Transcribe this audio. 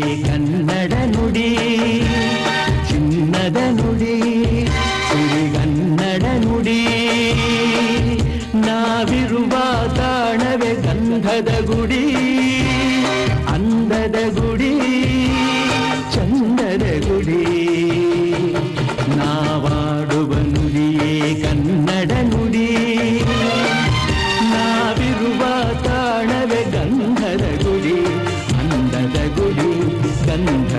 ಕನ್ನಡ ನುಡಿ, ಚಿನ್ನದ ನುಡಿ ಸಿರಿಗನ್ನಡ ನುಡಿ. ನಾವಿರುವ ತಾಣವೇ ಗಂಧದ ಗುಡಿ, ಅಂದದ ಗುಡಿ, ಚಂದದ ಗುಡಿ. ನಾವಾಡುವ ನುಡಿಯೇ ಕನ್ನಡ ತಾಣವೇ